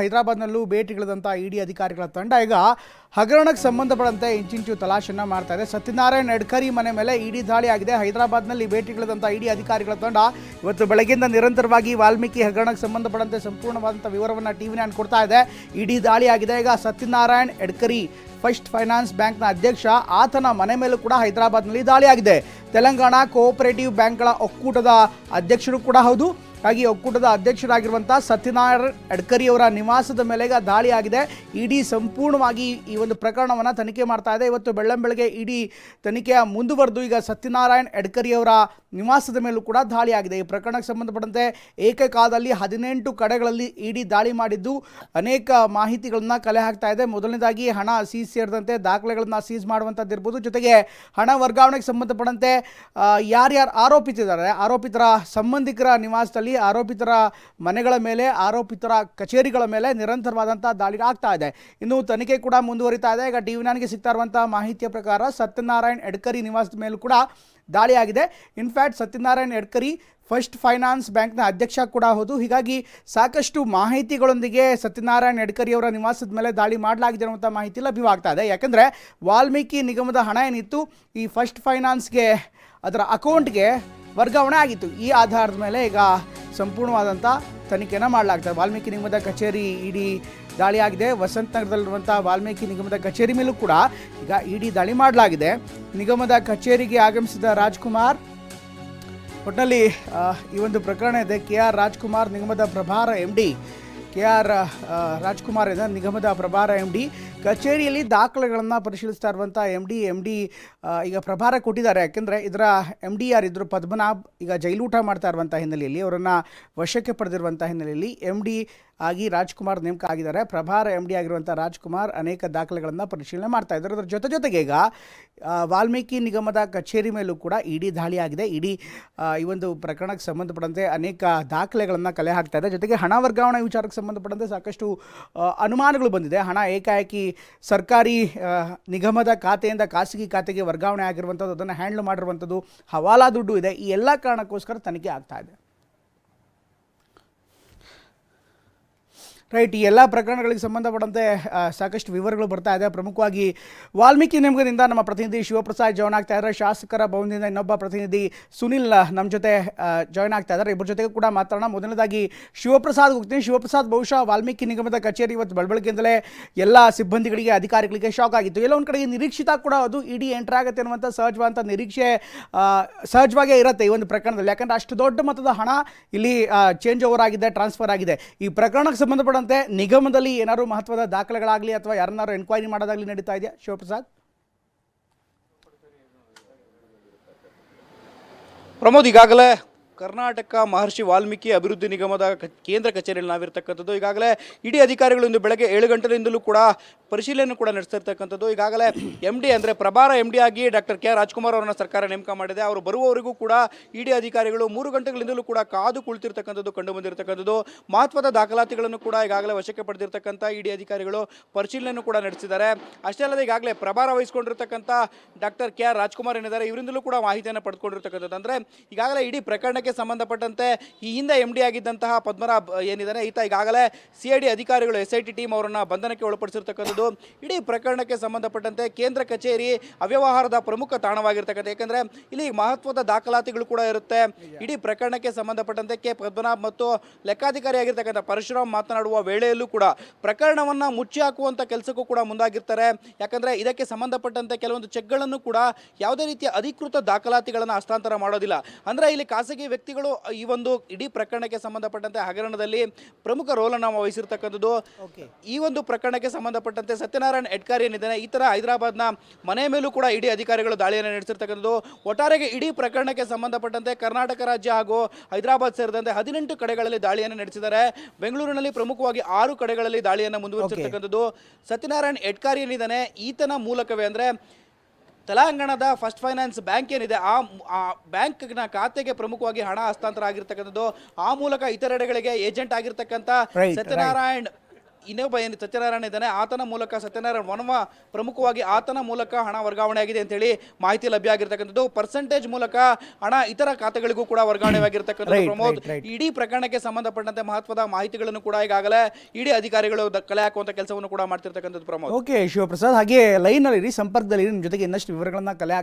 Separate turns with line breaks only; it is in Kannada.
ಹೈದರಾಬಾದ್ನಲ್ಲೂ ಭೇಟಿಗಿಳಿದಂಥ ಇಡಿ ಅಧಿಕಾರಿಗಳ ತಂಡ ಈಗ ಹಗರಣಕ್ಕೆ ಸಂಬಂಧಪಟ್ಟಂತೆ ಇಂಚಿಂಚು ತಲಾಶನ್ನ ಮಾಡ್ತಾ ಇದೆ. ಸತ್ಯನಾರಾಯಣ್ ಎಡ್ಕರಿ ಮನೆ ಮೇಲೆ ಇಡಿ ದಾಳಿ ಆಗಿದೆ. ಹೈದರಾಬಾದ್ನಲ್ಲಿ ಭೇಟಿಗಿಳಿದಂಥ ಇಡಿ ಅಧಿಕಾರಿಗಳ ತಂಡ ಇವತ್ತು ಬೆಳಗ್ಗೆಯಿಂದ ನಿರಂತರವಾಗಿ ವಾಲ್ಮೀಕಿ ಹಗರಣಕ್ಕೆ ಸಂಬಂಧಪಟ್ಟಂತೆ ಸಂಪೂರ್ಣವಾದಂಥ ವಿವರವನ್ನು ಟಿವಿ ನಾನು ಕೊಡ್ತಾ ಇದೆ. ಇಡಿ ದಾಳಿ ಆಗಿದೆ. ಈಗ ಸತ್ಯನಾರಾಯಣ್ ಎಡ್ಕರಿ ಫಸ್ಟ್ ಫೈನಾನ್ಸ್ ಬ್ಯಾಂಕ್ನ ಅಧ್ಯಕ್ಷ, ಆತನ ಮನೆ ಮೇಲೂ ಕೂಡ ಹೈದರಾಬಾದ್ನಲ್ಲಿ ದಾಳಿ ಆಗಿದೆ. ತೆಲಂಗಾಣ ಕೋಆಪರೇಟಿವ್ ಬ್ಯಾಂಕ್ಗಳ ಒಕ್ಕೂಟದ ಅಧ್ಯಕ್ಷರು ಕೂಡ ಹೌದು. ಹಾಗೆ ಒಕ್ಕೂಟದ ಅಧ್ಯಕ್ಷರಾಗಿರುವಂಥ ಸತ್ಯನಾರಾಯಣ್ ಅಡ್ಕರಿ ಅವರ ನಿವಾಸದ ಮೇಲೆ ಈಗ ದಾಳಿ ಆಗಿದೆ ಇಡಿ ಸಂಪೂರ್ಣವಾಗಿ ಈ ಒಂದು ಪ್ರಕರಣವನ್ನು ತನಿಖೆ ಮಾಡ್ತಾ ಇದೆ. ಇವತ್ತು ಬೆಳ್ಳಂಬೆಳಗ್ಗೆ ಇಡಿ ತನಿಖೆಯ ಮುಂದುವರೆದು ಈಗ ಸತ್ಯನಾರಾಯಣ್ ಅಡ್ಕರಿ ಅವರ ನಿವಾಸದ ಮೇಲೂ ಕೂಡ ದಾಳಿ ಆಗಿದೆ ಈ ಪ್ರಕರಣಕ್ಕೆ ಸಂಬಂಧಪಟ್ಟಂತೆ ಏಕಕಾಲದಲ್ಲಿ ಹದಿನೆಂಟು ಕಡೆಗಳಲ್ಲಿ ಇಡಿ ದಾಳಿ ಮಾಡಿದ್ದು ಅನೇಕ ಮಾಹಿತಿಗಳನ್ನು ಕಲೆ ಹಾಕ್ತಾ ಇದೆ. ಮೊದಲನೇದಾಗಿ ಹಣ ಸೀಸ್ ಸೇರಿದಂತೆ ದಾಖಲೆಗಳನ್ನ ಸೀಸ್ ಮಾಡುವಂಥದ್ದಿರ್ಬೋದು ಜೊತೆಗೆ ಹಣ ವರ್ಗಾವಣೆಗೆ ಸಂಬಂಧಪಟ್ಟಂತೆ ಯಾರ್ಯಾರು ಆರೋಪಿತಿದ್ದಾರೆ, ಆರೋಪಿತರ ಸಂಬಂಧಿಕರ ನಿವಾಸದಲ್ಲಿ ಆರೋಪಿತರ ಮನೆಗಳ ಮೇಲೆ, ಆರೋಪಿತರ ಕಚೇರಿಗಳ ಮೇಲೆ ನಿರಂತರವಾದಂಥ ದಾಳಿ ಆಗ್ತಾ ಇದೆ. ಇನ್ನು ತನಿಖೆ ಕೂಡ ಮುಂದುವರಿತಾ ಇದೆ. ಈಗ ಟಿ ವಿ ನೈನ್ಗೆ ಸಿಗ್ತಾ ಇರುವಂಥ ಮಾಹಿತಿಯ ಪ್ರಕಾರ ಸತ್ಯನಾರಾಯಣ್ ಎಡ್ಕರಿ ನಿವಾಸದ ಮೇಲೂ ಕೂಡ ದಾಳಿ ಆಗಿದೆ. In fact Satyanarayan Edkari first finance ಬ್ಯಾಂಕ್ನ ಅಧ್ಯಕ್ಷ ಕೂಡ ಹೌದು. ಹೀಗಾಗಿ ಸಾಕಷ್ಟು ಮಾಹಿತಿಗಳೊಂದಿಗೆ ಸತ್ಯನಾರಾಯಣ್ ಎಡ್ಕರಿ ಅವರ ನಿವಾಸದ ಮೇಲೆ ದಾಳಿ ಮಾಡಲಾಗಿದೆ ಅನ್ನುವಂಥ ಮಾಹಿತಿ ಲಭ್ಯವಾಗ್ತಾ ಇದೆ. ಯಾಕಂದರೆ ವಾಲ್ಮೀಕಿ ನಿಗಮದ ಹಣ ಏನಿತ್ತು? ಈ ಫಸ್ಟ್ ಫೈನಾನ್ಸ್ಗೆ ಅದರ ಅಕೌಂಟ್ಗೆ ವರ್ಗಾವಣೆ ಆಗಿತ್ತು. ಈ ಆಧಾರದ ಮೇಲೆ ಈಗ ಸಂಪೂರ್ಣವಾದಂಥ ತನಿಖೆಯನ್ನು ಮಾಡಲಾಗ್ತದೆ. ವಾಲ್ಮೀಕಿ ನಿಗಮದ ಕಚೇರಿ ಇಡಿ ದಾಳಿ ಆಗಿದೆ ವಸಂತ ನಗರದಲ್ಲಿರುವಂಥ ವಾಲ್ಮೀಕಿ ನಿಗಮದ ಕಚೇರಿ ಮೇಲೂ ಕೂಡ ಈಗ ಇಡಿ ದಾಳಿ ಮಾಡಲಾಗಿದೆ. ನಿಗಮದ ಕಚೇರಿಗೆ ಆಗಮಿಸಿದ ರಾಜ್ಕುಮಾರ್ ಒಟ್ಟಿನಲ್ಲಿ ಈ ಒಂದು ಪ್ರಕರಣ ಇದೆ. ಕೆ ಆರ್ ರಾಜ್ಕುಮಾರ್, ನಿಗಮದ ಪ್ರಭಾರ M D K R Rajkumar ಇದೆ ನಿಗಮದ ಪ್ರಭಾರ ಎಂ ಡಿ ಕಚೇರಿಯಲ್ಲಿ ದಾಖಲೆಗಳನ್ನು ಪರಿಶೀಲಿಸ್ತಾ ಇರುವಂಥ ಎಂ ಡಿ ಎಂ ಡಿ ಈಗ ಪ್ರಭಾರ ಕೊಟ್ಟಿದ್ದಾರೆ. ಯಾಕೆಂದರೆ ಇದರ ಎಂ ಡಿ ಯಾರಿದ್ರು ಪದ್ಮನಾಭ್ ಈಗ ಜೈಲೂಟ ಮಾಡ್ತಾ ಇರುವಂಥ ಹಿನ್ನೆಲೆಯಲ್ಲಿ, ಅವರನ್ನು ವಶಕ್ಕೆ ಪಡೆದಿರುವಂಥ ಹಿನ್ನೆಲೆಯಲ್ಲಿ ಎಂ ಡಿ ಆಗಿ ರಾಜ್ಕುಮಾರ್ ನೇಮಕ ಆಗಿದ್ದಾರೆ. ಪ್ರಭಾರ ಎಂ ಡಿ ಆಗಿರುವಂಥ ರಾಜ್ಕುಮಾರ್ ಅನೇಕ ದಾಖಲೆಗಳನ್ನು ಪರಿಶೀಲನೆ ಮಾಡ್ತಾ ಇದ್ದಾರೆ. ಅದರ ಜೊತೆ ಜೊತೆಗೆ ಈಗ ವಾಲ್ಮೀಕಿ ನಿಗಮದ ಕಚೇರಿ ಮೇಲೂ ಕೂಡ ಇಡಿ ದಾಳಿ ಆಗಿದೆ. ಇಡಿ ಈ ಒಂದು ಪ್ರಕರಣಕ್ಕೆ ಸಂಬಂಧಪಟ್ಟಂತೆ ಅನೇಕ ದಾಖಲೆಗಳನ್ನು ಕಲೆ ಹಾಕ್ತಾ ಇದೆ. ಜೊತೆಗೆ ಹಣ ವರ್ಗಾವಣೆ ವಿಚಾರಕ್ಕೆ ಸಂಬಂಧಪಟ್ಟಂತೆ ಸಾಕಷ್ಟು ಅನುಮಾನಗಳು ಬಂದಿದೆ. ಹಣ ಏಕಾಏಕಿ ಸರ್ಕಾರಿ ನಿಗಮದ ಖಾತೆಯಿಂದ ಖಾಸಗಿ ಖಾತೆಗೆ ವರ್ಗಾವಣೆ ಆಗಿರುವಂಥದ್ದು ಅದನ್ನು ಹ್ಯಾಂಡ್ಲ್ ಮಾಡಿರುವಂಥದ್ದು ಹವಾಲಾ ದುಡ್ಡು ಇದೆ. ಈ ಎಲ್ಲ ಕಾರಣಕ್ಕೋಸ್ಕರ ತನಿಖೆ ಆಗ್ತಾ ಇದೆ. ರೈಟ್ ಈ ಎಲ್ಲ ಪ್ರಕರಣಗಳಿಗೆ ಸಂಬಂಧಪಟ್ಟಂತೆ ಸಾಕಷ್ಟು ವಿವರಗಳು ಬರ್ತಾ ಇದೆ. ಪ್ರಮುಖವಾಗಿ ವಾಲ್ಮೀಕಿ ನಿಮಗದಿಂದ ನಮ್ಮ ಪ್ರತಿನಿಧಿ ಶಿವಪ್ರಸಾದ್ ಜಾಯ್ನ್ ಆಗ್ತಾ ಇದ್ದಾರೆ. ಶಾಸಕರ ಭವನದಿಂದ ಇನ್ನೊಬ್ಬ ಪ್ರತಿನಿಧಿ ಸುನಿಲ್ ನಮ್ಮ ಜೊತೆ ಜಾಯ್ನ್ ಆಗ್ತಾ ಇದ್ದಾರೆ. ಇಬ್ಬರ ಜೊತೆಗೂ ಕೂಡ ಮಾತಾಡೋಣ. ಮೊದಲನೇದಾಗಿ ಶಿವಪ್ರಸಾದ್ ಹೋಗ್ತೀನಿ. ಶಿವಪ್ರಸಾದ್, ಬಹುಶಃ ವಾಲ್ಮೀಕಿ ನಿಗಮದ ಕಚೇರಿ ಇವತ್ತು ಬೆಳಬೆಳಗ್ಗೆಯಿಂದಲೇ ಎಲ್ಲ ಸಿಬ್ಬಂದಿಗಳಿಗೆ, ಅಧಿಕಾರಿಗಳಿಗೆ ಶಾಕ್ ಆಗಿತ್ತು. ಎಲ್ಲ ಒಂದು ಕಡೆಗೆ ನಿರೀಕ್ಷಿತ ಕೂಡ ಅದು ಇಡೀ ಎಂಟರ್ ಆಗುತ್ತೆ ಅನ್ನುವಂಥ ಸಹಜವಾದಂಥ ನಿರೀಕ್ಷೆ ಸಹಜವಾಗೇ ಇರುತ್ತೆ ಈ ಒಂದು ಪ್ರಕರಣದಲ್ಲಿ. ಯಾಕಂದರೆ ಅಷ್ಟು ದೊಡ್ಡ ಮೊತ್ತದ ಹಣ ಇಲ್ಲಿ ಚೇಂಜ್ ಓವರ್ ಆಗಿದೆ ಟ್ರಾನ್ಸ್ಫರ್ ಆಗಿದೆ. ಈ ಪ್ರಕರಣಕ್ಕೆ ಸಂಬಂಧಪಟ್ಟಂತೆ ನಿಗಮದಲ್ಲಿ ಏನಾದ್ರು ಮಹತ್ವದ ದಾಖಲೆಗಳಾಗಲಿ ಅಥವಾ ಯಾರನ್ನಾರು ಎನ್ಕ್ವೈರಿ ಮಾಡೋದಾಗಲಿ ನಡೀತಾ ಇದೆಯಾ ಶಿವಪ್ರಸಾದ್?
ಪ್ರಮೋದ್ ಈಗಾಗಲೇ ಕರ್ನಾಟಕ ಮಹರ್ಷಿ ವಾಲ್ಮೀಕಿ ಅಭಿವೃದ್ಧಿ ನಿಗಮದ ಕೇಂದ್ರ ಕಚೇರಿಯಲ್ಲಿ ನಾವಿರ್ತಕ್ಕಂಥದ್ದು. ಈಗಾಗಲೇ ಇಡೀ ಅಧಿಕಾರಿಗಳು ಇಂದು ಬೆಳಗ್ಗೆ ಏಳು ಗಂಟೆಯಿಂದಲೂ ಕೂಡ ಪರಿಶೀಲನೆ ಕೂಡ ನಡೆಸ್ತಿರ್ತಕ್ಕಂಥದ್ದು. ಈಗಾಗಲೇ ಎಂ ಡಿ ಅಂದರೆ ಪ್ರಭಾರ ಎಂ ಡಿ ಆಗಿ ಡಾಕ್ಟರ್ ಕೆ ರಾಜ್ಕುಮಾರ್ ಅವರನ್ನು ಸರ್ಕಾರ ನೇಮಕ ಮಾಡಿದೆ. ಅವರು ಬರುವವರೆಗೂ ಕೂಡ ಇಡಿ ಅಧಿಕಾರಿಗಳು ಮೂರು ಗಂಟೆಗಳಿಂದಲೂ ಕೂಡ ಕಾದು ಕುಳಿತಿರ್ತಕ್ಕಂಥದ್ದು, ಕಂಡು ಬಂದಿರತಕ್ಕಂಥದ್ದು. ಮಹತ್ವದ ದಾಖಲಾತಿಗಳನ್ನು ಕೂಡ ಈಗಾಗಲೇ ವಶಕ್ಕೆ ಪಡೆದಿರ್ತಕ್ಕಂಥ ಇಡಿ ಅಧಿಕಾರಿಗಳು ಪರಿಶೀಲನೆ ಕೂಡ ನಡೆಸಿದ್ದಾರೆ. ಅಷ್ಟೇ ಅಲ್ಲದೆ ಈಗಾಗಲೇ ಪ್ರಭಾರ ವಹಿಸಿಕೊಂಡಿರ್ತಕ್ಕಂಥ ಡಾಕ್ಟರ್ ಕೆ ಆರ್ ರಾಜ್ಕುಮಾರ್ ಏನಿದ್ದಾರೆ, ಇವರಿಂದಲೂ ಕೂಡ ಮಾಹಿತಿಯನ್ನು ಪಡೆದುಕೊಂಡಿರ್ತಕ್ಕಂಥದ್ದು ಅಂದರೆ ಈಗಾಗಲೇ ಇಡೀ ಪ್ರಕರಣಕ್ಕೆ ಸಂಬಂಧಪಟ್ಟಂತೆ ಈ ಹಿಂದೆ ಎಂ ಡಿ ಆಗಿದ್ದಂತಹ ಪದ್ಮನಾಭ್ ಏನಿದ್ದಾರೆ ಈತ ಈಗಾಗಲೇ ಸಿ ಐ ಡಿ ಅಧಿಕಾರಿಗಳು ಎಸ್ ಐ ಟಿ ಟೀಮ್ ಅವರನ್ನು ಬಂಧನಕ್ಕೆ ಒಳಪಡಿಸಿರ್ತಕ್ಕಂಥದ್ದು. ಇಡೀ ಪ್ರಕರಣಕ್ಕೆ ಸಂಬಂಧಪಟ್ಟಂತೆ ಕೇಂದ್ರ ಕಚೇರಿ ಅವ್ಯವಹಾರದ ಪ್ರಮುಖ ತಾಣವಾಗಿರ್ತಕ್ಕಂಥ, ಯಾಕಂದ್ರೆ ಇಲ್ಲಿ ಮಹತ್ವದ ದಾಖಲಾತಿಗಳು ಕೂಡ ಇರುತ್ತೆ. ಇಡೀ ಪ್ರಕರಣಕ್ಕೆ ಸಂಬಂಧಪಟ್ಟಂತೆ ಕೆ ಪದ್ಮನಾಭ್ ಮತ್ತು ಲೆಕ್ಕಾಧಿಕಾರಿಯಾಗಿರ್ತಕ್ಕಂಥ ಪರಶುರಾಮ್ ಮಾತನಾಡುವ ವೇಳೆಯಲ್ಲೂ ಕೂಡ ಪ್ರಕರಣವನ್ನು ಮುಚ್ಚಿ ಹಾಕುವಂಥ ಕೆಲಸಕ್ಕೂ ಕೂಡ ಮುಂದಾಗಿರ್ತಾರೆ. ಯಾಕಂದರೆ ಇದಕ್ಕೆ ಸಂಬಂಧಪಟ್ಟಂತೆ ಕೆಲವೊಂದು ಚೆಕ್ಗಳನ್ನು ಕೂಡ ಯಾವುದೇ ರೀತಿಯ ಅಧಿಕೃತ ದಾಖಲಾತಿಗಳನ್ನು ಹಸ್ತಾಂತರ ಮಾಡೋದಿಲ್ಲ. ಅಂದರೆ ಇಲ್ಲಿ ಖಾಸಗಿ ವ್ಯಕ್ತಿಗಳು ಈ ಒಂದು ಇಡೀ ಪ್ರಕರಣಕ್ಕೆ ಸಂಬಂಧಪಟ್ಟಂತೆ ಹಗರಣದಲ್ಲಿ ಪ್ರಮುಖ ರೋಲನ್ನು ವಹಿಸಿರ್ತಕ್ಕಂಥದ್ದು. ಈ ಒಂದು ಪ್ರಕರಣಕ್ಕೆ ಸಂಬಂಧಪಟ್ಟಂತೆ ಸತ್ಯನಾರಾಯಣ ಎಡ್ಕಾರಿ ಏನಿದ್ದಾನೆ ಈ ಥರ ಹೈದರಾಬಾದ್ನ ಮನೆ ಮೇಲೂ ಕೂಡ ಇಡೀ ಅಧಿಕಾರಿಗಳು ದಾಳಿಯನ್ನು ನಡೆಸಿರ್ತಕ್ಕಂಥದ್ದು. ಒಟ್ಟಾರೆಗೆ ಇಡೀ ಪ್ರಕರಣಕ್ಕೆ ಸಂಬಂಧಪಟ್ಟಂತೆ ಕರ್ನಾಟಕ ರಾಜ್ಯ ಹಾಗೂ ಹೈದರಾಬಾದ್ ಸೇರಿದಂತೆ ಹದಿನೆಂಟು ಕಡೆಗಳಲ್ಲಿ ದಾಳಿಯನ್ನು ನಡೆಸಿದ್ದಾರೆ. ಬೆಂಗಳೂರಿನಲ್ಲಿ ಪ್ರಮುಖವಾಗಿ ಆರು ಕಡೆಗಳಲ್ಲಿ ದಾಳಿಯನ್ನು ಮುಂದುವರಿಸಿರ್ತಕ್ಕಂಥದ್ದು. ಸತ್ಯನಾರಾಯಣ್ ಎಡ್ಕಾರಿ ಏನಿದ್ದಾನೆ ಈತನ ಮೂಲಕವೇ ಅಂದರೆ ತೆಲಂಗಾಣದ ಫಸ್ಟ್ ಫೈನಾನ್ಸ್ ಬ್ಯಾಂಕ್ ಏನಿದೆ ಆ ಬ್ಯಾಂಕ್ನ ಖಾತೆಗೆ ಪ್ರಮುಖವಾಗಿ ಹಣ ಹಸ್ತಾಂತರ ಆಗಿರ್ತಕ್ಕಂಥದ್ದು ಆ ಮೂಲಕ ಇತರೆಡೆಗಳಿಗೆ ಏಜೆಂಟ್ ಆಗಿರ್ತಕ್ಕಂಥ ಸತ್ಯನಾರಾಯಣ್ ಇನ್ನೊಬ್ಬ ಏನು ಸತ್ಯನಾರಾಯಣ ಇದ್ದಾನೆ. ಆತನ ಮೂಲಕ ಸತ್ಯನಾರಾಯಣ ವನವ ಪ್ರಮುಖವಾಗಿ ಆತನ ಮೂಲಕ ಹಣ ವರ್ಗಾವಣೆ ಆಗಿದೆ ಅಂತೇಳಿ ಮಾಹಿತಿ ಲಭ್ಯ ಆಗಿರ್ತಕ್ಕಂಥದ್ದು. ಪರ್ಸೆಂಟೇಜ್ ಮೂಲಕ ಹಣ ಇತರ ಖಾತೆಗಳಿಗೂ ಕೂಡ ವರ್ಗಾವಣೆ ಆಗಿರ್ತಕ್ಕಂಥದ್ದು
Right,
ಪ್ರಮೋದ್. ಇಡೀ ಪ್ರಕರಣಕ್ಕೆ ಸಂಬಂಧಪಟ್ಟಂತೆ ಮಹತ್ವದ ಮಾಹಿತಿಗಳನ್ನು ಕೂಡ ಈಗಾಗಲೇ ಇಡೀ ಅಧಿಕಾರಿಗಳು ಕಲೆ ಹಾಕುವಂತ ಕೆಲಸವನ್ನು ಕೂಡ ಮಾಡ್ತಿರ್ತಕ್ಕಂಥದ್ದು ಪ್ರಮೋದ್.
ಓಕೆ ಶಿವಪ್ರಸಾದ್. ಹಾಗೆ ಲೈನ್ ಅಲ್ಲಿ ಸಂಪರ್ಕದಲ್ಲಿ ನಿಮ್ಮ ಜೊತೆಗೆ ಇನ್ನಷ್ಟು ವಿವರಗಳನ್ನ ಕಲೆ